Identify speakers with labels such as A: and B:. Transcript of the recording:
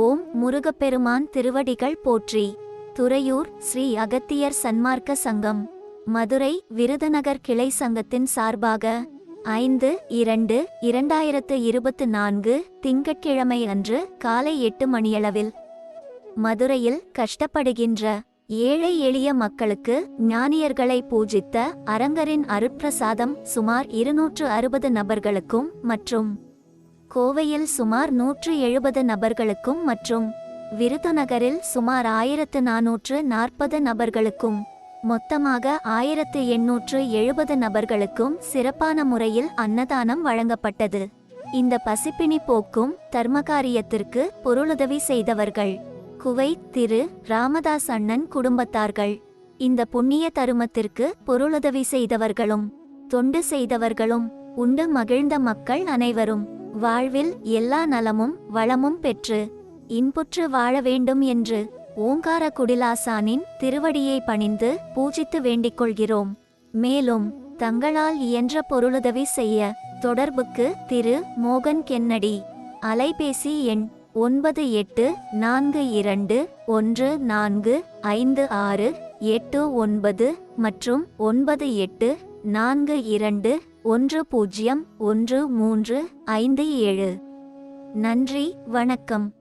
A: ஓம் முருகப்பெருமான் திருவடிகள் போற்றி. துறையூர் ஸ்ரீ அகத்தியர் சன்மார்க்க சங்கம். மதுரை விருதுநகர் கிளை சங்கத்தின் சார்பாக ஐந்து இரண்டு இரண்டாயிரத்து இருபத்து நான்கு திங்கட்கிழமை அன்று காலை எட்டு மணியளவில் மதுரையில் கஷ்டப்படுகின்ற ஏழை எளிய மக்களுக்கு ஞானியர்களை பூஜித்த அரங்கரின் அருட்பிரசாதம் சுமார் இருநூற்று அறுபது நபர்களுக்கும் மற்றும் கோவையில் சுமார் நூற்று எழுபது நபர்களுக்கும் மற்றும் விருதுநகரில் சுமார் ஆயிரத்து நானூற்று நாற்பது நபர்களுக்கும் மொத்தமாக ஆயிரத்து எண்ணூற்று எழுபது நபர்களுக்கும் சிறப்பான முறையில் அன்னதானம் வழங்கப்பட்டது. இந்த பசிப்பினி போக்கும் தர்மகாரியத்திற்கு பொருளுதவி செய்தவர்கள் குவைத் திரு. ராமதாஸ் அண்ணன் குடும்பத்தார்கள். இந்த புண்ணிய தருமத்திற்கு பொருளுதவி செய்தவர்களும் தொண்டு செய்தவர்களும் உண்டு மகிழ்ந்த மக்கள் அனைவரும். வாழ்வில் எல்லா நலமும் வளமும் பெற்று இன்புற்று வாழ வேண்டும் என்று ஓங்கார குடிலாசானின் திருவடியை பணிந்து பூஜித்து வேண்டிக் கொள்கிறோம். மேலும் தங்களால் இயன்ற பொருளுதவி செய்ய தொடர்புக்கு திரு. மோகன் கென்னடி. அலைபேசி எண் ஒன்பது எட்டு நான்கு இரண்டு ஒன்று நான்கு ஐந்து ஆறு எட்டு ஒன்பது மற்றும் ஒன்பது எட்டு நான்கு இரண்டு ஒன்று பூஜ்ஜியம் ஒன்று மூன்று ஐந்து ஏழு. நன்றி வணக்கம்.